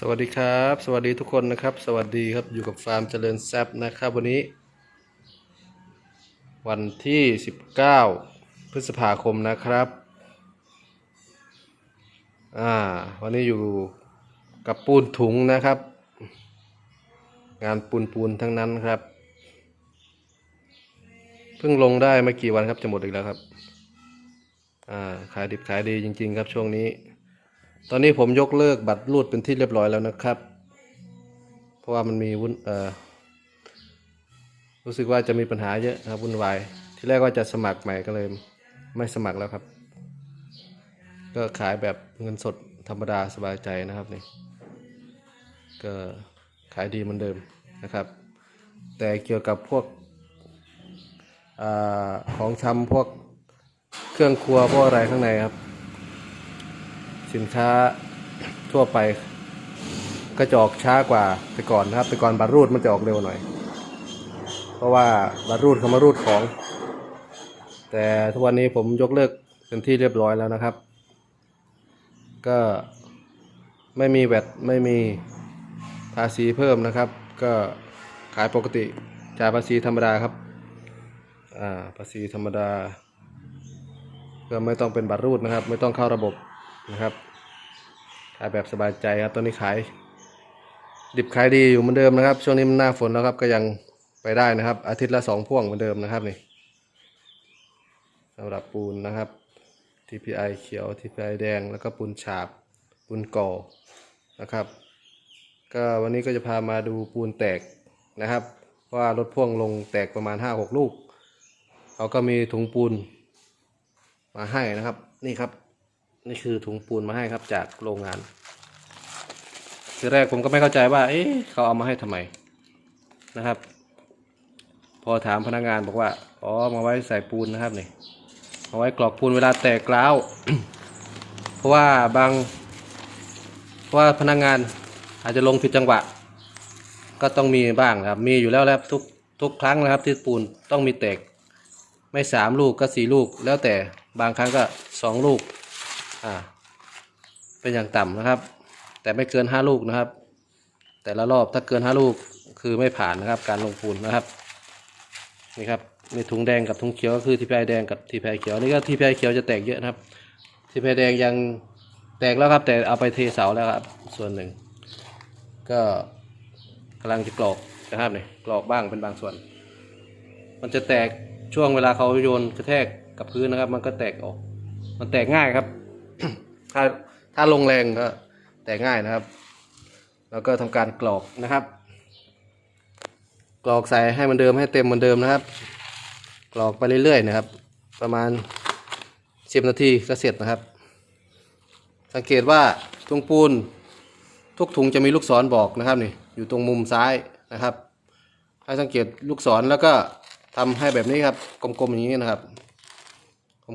สวัสดีครับ สวัสดีทุกคนนะครับ สวัสดีครับอยู่กับฟาร์มเจริญแซบนะครับ วันนี้ วันที่ 19 พฤษภาคมนะครับอ่าวันนี้อยู่กับปูนถุงนะครับ งานปูนปูนทั้งนั้นครับ เพิ่งลงได้ไม่กี่วันครับจะหมดอีกแล้วครับอ่าขายดิบขายดีจริง ๆ ครับช่วงนี้ ตอนนี้ผมยกเลิกบัตรรูดเป็นที่เรียบร้อยแล้วนะครับ เพราะว่ามันมีวุ่นเอ่อรู้สึกว่าจะมีปัญหาเยอะนะครับวุ่นวายที่แรกว่าจะสมัครใหม่ก็เลยไม่สมัครแล้วครับ ก็ขายแบบเงินสดธรรมดาสบายใจนะครับนี่ก็ขายดีเหมือนเดิมนะครับ แต่เกี่ยวกับพวกอของชำพวกเครื่องครัวพวกอะไรข้างในครับ สินค้าทั่วไปก็จะออกช้ากว่าแต่ก่อนนะครับแต่ก่อนบัตรรูดมันจะออกเร็วหน่อย เพราะว่าบัตรรูดเขามารูดของ แต่ทุกวันนี้ผมยกเลิกเป็นที่เรียบร้อยแล้วนะครับ ก็ไม่มีแวดไม่มีภาษีเพิ่มนะครับ ก็ขายปกติจ่ายภาษีธรรมดาครับอ่าภาษีธรรมดา ก็ไม่ต้องเป็นบัตรรูดนะครับ ไม่ต้องเข้าระบบนะครับ ขายแบบสบายใจครับตอนนี้ขาย ดิบขายดีอยู่เหมือนเดิมนะครับ ช่วงนี้มันหน้าฝนแล้วครับก็ยังไปได้นะครับ อาทิตย์ละสองพ่วงเหมือนเดิมนะครับนี่สำหรับปูนนะครับ TPI เขียว TPI แดงแล้วก็ปูนฉาบปูนก่อนะครับ ก็วันนี้ก็จะพามาดูปูนแตกนะครับ เพราะว่ารถพ่วงลงแตกประมาณ 5-6 ลูกเขาก็มีถุงปูนมาให้นะครับนี่ครับ นี่คือถุงปูนมาให้ครับจากโรงงานทีแรกผมก็ไม่เข้าใจว่า เอ๊ะเขาเอามาให้ทำไมนะครับ พอถามพนักงานบอกว่า อ๋อ มาไว้ใส่ปูนนะครับนี่เอาไว้กรอกปูนเวลาแตกกร้าว เพราะว่าบาง เพราะว่าพนักงานอาจจะลงผิดจังหวะ ก็ต้องมีบ้างนะครับ มีอยู่แล้วนะครับทุกทุกครั้งนะครับ ที่ปูนต้องมีแตก ไม่สามลูกก็สี่ลูก แล้วแต่บางครั้งก็สองลูก อ่า เป็นอย่างต่ำนะครับ แต่ไม่เกินห้าลูกนะครับ แต่ละรอบถ้าเกินห้าลูกคือไม่ผ่านนะครับ การลงปูนนะครับ นี่ครับมีถุงแดงกับถุงเขียวก็คือทีพีไอแดงกับทีพีไอเขียวนี่ก็ทีพีไอเขียวจะแตกเยอะนะครับ ทีพีไอแดงยังแตกแล้วครับ แต่เอาไปเทเสาแล้วครับ ส่วนหนึ่ง ก็กำลังจะกรอกนะครับนี่กรอกบ้างเป็นบางส่วน มันจะแตกช่วงเวลาเขาโยนกระแทกกับพื้นนะครับ มันก็แตกออก มันแตกง่ายครับ ถ้าถ้าลงแรงก็แตกง่ายนะครับ แล้วก็ทำการกรอกนะครับ กรอกใส่ให้มันเดิมให้เต็มเหมือนเดิมนะครับ กรอกไปเรื่อยๆนะครับ ประมาณสิบนาทีก็เสร็จนะครับ สังเกตว่าถุงปูนทุกถุงจะมีลูกศรบอกนะครับนี่อยู่ตรงมุมซ้ายนะครับ ให้สังเกตลูกศรแล้วก็ทำให้แบบนี้ครับ กลมๆอย่างนี้นะครับ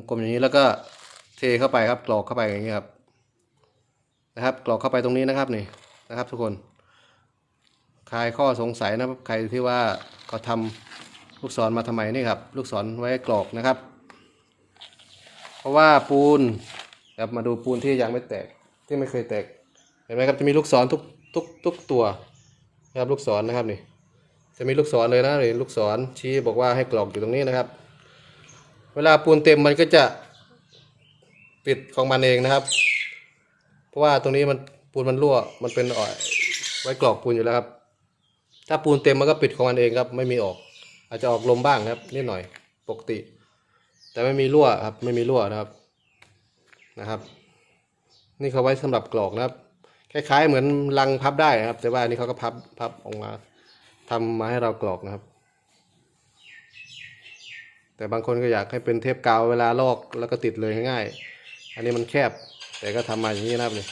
กลมๆอย่างนี้แล้วก็ เทเข้าไปครับกรอกเข้าไปอย่างนี้ครับ นะครับกรอกเข้าไปตรงนี้นะครับนี่นะครับ ทุกคนคลายข้อสงสัยนะครับใครที่ว่าเขาทำลูกศรมาทำไมนี่ครับ ลูกศรไว้กรอกนะครับ เพราะว่าปูนครับมาดูปูนที่ยังไม่แตกที่ไม่เคยแตกเห็นไหมครับจะมีลูกศรทุกทุกทุกตัวนะครับลูกศรนะครับนี่จะมีลูกศรเลยนะนี่ลูกศรชี้บอกว่าให้กรอกอยู่ตรงนี้นะครับ เวลาปูนเต็มมันก็จะ ปิดของมันเองนะครับ เพราะว่าตรงนี้มันปูนมันรั่ว มันเป็นอ่อยไว้กรอกปูนอยู่แล้วครับ ถ้าปูนเต็มมันก็ปิดของมันเองครับ ไม่มีออก อาจจะออกลมบ้างครับนิดหน่อยปกติ แต่ไม่มีรั่วครับ ไม่มีรั่วนะครับนะครับ นี่เขาไว้สำหรับกรอกนะครับ คล้ายๆ เหมือนลังพับได้นะครับ แต่ว่าอันนี้เขาก็พับพับออกมาทำมาให้เรากรอกนะครับ แต่บางคนก็อยากให้เป็นเทปกาวเวลาลอกแล้วก็ติดเลยง่ายๆ อันนี้มันแคบ แต่ก็ทำมาอย่างนี้นะครับนี่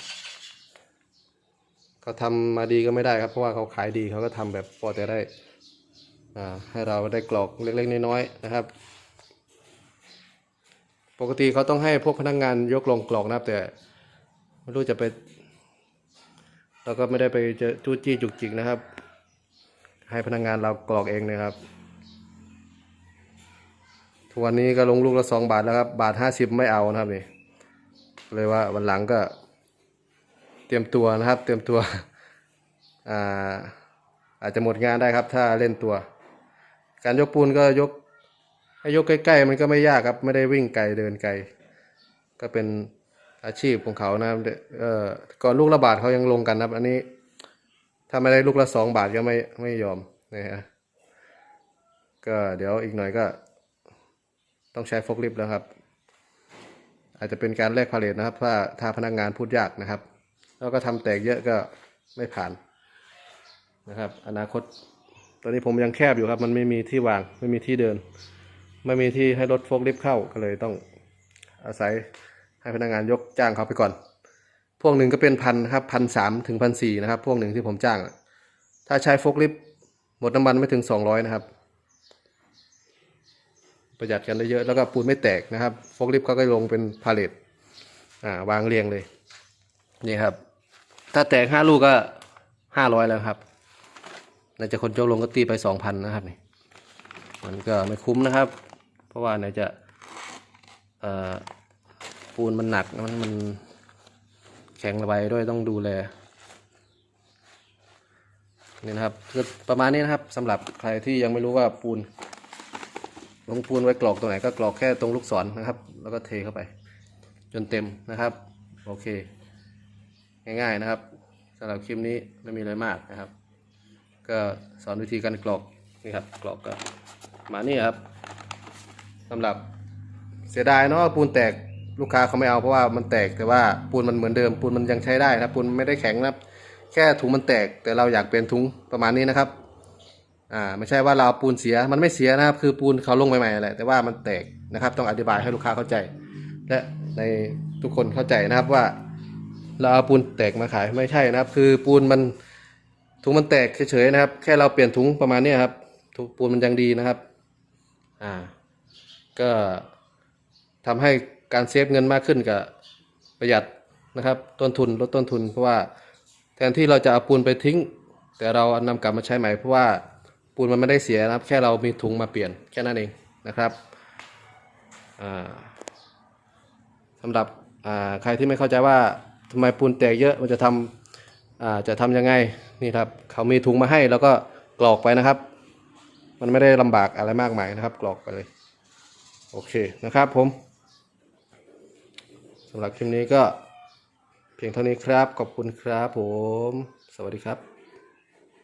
เขาทำมาดีก็ไม่ได้ครับเพราะว่าเขาขายดีเขาก็ทำแบบพอจะได้อ่าให้เราได้กรอกเล็กๆน้อยๆนะครับ ปกติเขาต้องให้พวกพนักงานยกลงกรอกนะครับ แต่ไม่รู้จะไปเราก็ไม่ได้ไปเจอจู้จี้จุกจิกนะครับ ให้พนักงานเรากรอกเองนะครับทุกวันนี้ก็ลงลูกละสองบาทแล้วครับ บาทห้าสิบไม่เอานะครับนี่ เลยว่าวันหลังก็ เตรียมตัวนะครับ เตรียมตัวอ่าอาจจะหมดงานได้ครับ ถ้าเล่นตัว การยกปูนก็ยก ให้ยกใกล้ๆมันก็ไม่ยากครับ ไม่ได้วิ่งไกลเดินไกล ก็เป็นอาชีพของเขานะครับเอ่อก่อนลูกละบาทเขายังลงกันนะครับ อันนี้ ถ้าไม่ได้ลูกละสองบาทก็ไม่ไม่ยอมนะฮะก็เดี๋ยวอีกหน่อยก็ ต้องใช้ฟกลิฟแล้วครับ อาจจะเป็นการแลกพาเลทนะครับ ถ้าถ้าพนักงานพูดยากนะครับ แล้วก็ทำแตกเยอะก็ไม่ผ่านนะครับ อนาคต ตอนนี้ผมยังแคบอยู่ครับ มันไม่มีที่วางไม่มีที่เดิน ไม่มีที่ให้รถโฟกลิฟต์เข้าก็เลยต้องอาศัยให้พนักงานยกจ้างเขาไปก่อน พวกหนึ่งก็เป็นพันครับพันสามถึงพันสี่นะครับ พวกหนึ่งที่ผมจ้าง ถ้าใช้โฟกลิฟต์หมดน้ำมันไม่ถึงสองร้อยนะครับ ประหยัดกันได้เยอะแล้วก็ปูนไม่แตกนะครับโฟกลิฟต์เขาก็ลงเป็นพาเลตอ่าวางเรียงเลยนี่ครับ ถ้าแตกห้าลูกก็ห้าร้อยแล้วครับนายจะคนโจกลงก็ตีไปสองพันนะครับนี่มันก็ไม่คุ้มนะครับ เพราะว่าไหนจะเอ่อปูนมันหนักมันมันแข็งระบายด้วยต้องดูแลนี่นะครับประมาณนี้นะครับสำหรับใครที่ยังไม่รู้ว่าปูน ลงปูนไว้กรอกตรงไหนก็กรอกแค่ตรงลูกศรนะครับ แล้วก็เทเข้าไป จนเต็มนะครับ โอเค ง่ายๆนะครับสำหรับคลิปนี้ไม่มีอะไรมากนะครับ ก็สอนวิธีการกรอกนี่ครับกรอกก็มานี้ครับสำหรับเสียดายเนาะปูนแตกลูกค้าเขาไม่เอาเพราะว่ามันแตกแต่ว่าปูนมันเหมือนเดิมปูนมันยังใช้ได้นะปูนไม่ได้แข็งนะแค่ถุงมันแตกแต่เราอยากเปลี่ยนถุงประมาณนี้นะครับ อ่าไม่ใช่ว่าเราปูนเสียมันไม่เสียนะครับ คือปูนเขาลงใหม่ๆแหละแต่ว่ามันแตกนะครับ ต้องอธิบายให้ลูกค้าเข้าใจ และในทุกคนเข้าใจนะครับว่า เราเอาปูนแตกมาขายไม่ใช่นะครับ คือปูนมันถุงมันแตกเฉยๆนะครับ แค่เราเปลี่ยนถุงประมาณนี้ครับถุงปูนมันยังดีนะครับ อ่า ก็ทำให้การเซฟเงินมากขึ้นกับประหยัดนะครับ ต้นทุนลดต้นทุนเพราะว่าแทนที่เราจะเอาปูนไปทิ้ง แต่เรานำกลับมาใช้ใหม่เพราะว่า ปูนมันไม่ได้เสียนะครับ แค่เรามีถุงมาเปลี่ยนแค่นั้นเองนะครับอ่าสำหรับใครที่ไม่เข้าใจว่าทำไมปูนแตกเยอะมันจะทำอ่าจะทำยังไงนี่ครับเขามีถุงมาให้แล้วก็กรอกไปนะครับ มันไม่ได้ลำบากอะไรมากมายนะครับ กรอกไปเลย โอเคนะครับผมสำหรับคลิปนี้ก็เพียงเท่านี้ครับ ขอบคุณครับผม สวัสดีครับ